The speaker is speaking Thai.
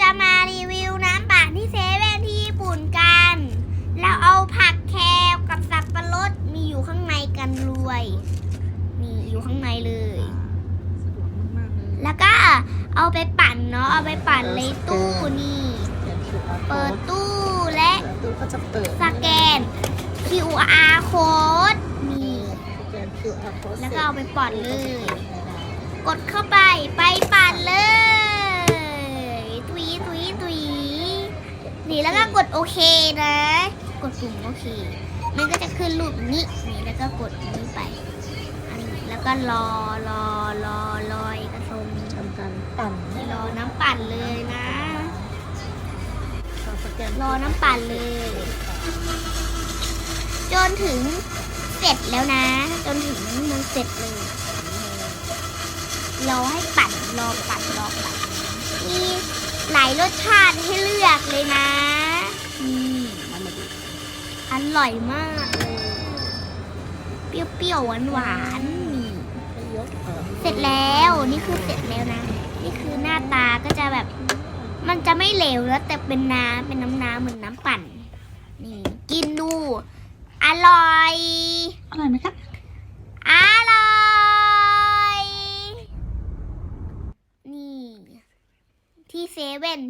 จะมารีวิวน้ำปั่นที่เซเว่นที่ญี่ปุ่นกัน เราเอาผักแครกับสับปะรดมีอยู่ข้างในกันรวยนี่อยู่ข้างในเลยสะดวกมากๆเลย แล้วก็เอาไปปั่นเนาะ เอาไปปั่นในตู้นี่เขียน QR เปิด code ตู้และตู้ก็จะเปิดสแกน QR code นี่สแกน QR code แล้วก็เอาไปปั่นเลย กดเข้าไปไปปั่นเลย นี่แล้วก็กดโอเคนะ กดปุ่มโอเค มันก็จะขึ้นรูปนี้นี่แล้วก็กดนี้ไป อันนี้แล้วก็รอรอรอลอยกระทงทำการปั่นรอน้ำปั่นเลยนะราสแกนรอน้ำปั่นเลย จนถึงเสร็จแล้วนะ จนถึงมันเสร็จเลยรอให้ปั่นรอปั่นรอปั่นมีหลายรสชาติให้เลือกเลยนะ ร่อยมากเลยเปรี้ยวๆหวานๆนี่ให้ยกเอ่อเสร็จแล้วนี่คือเสร็จแล้วนะ นี่คือหน้าตาก็จะแบบ มันจะไม่เหลวแล้ว แต่เป็นน้ำเป็นน้ำน้ำๆเหมือนน้ำปั่น นี่ กินดู อร่อย อร่อยไหมครับ อร่อย นี่ ที่เซเว่น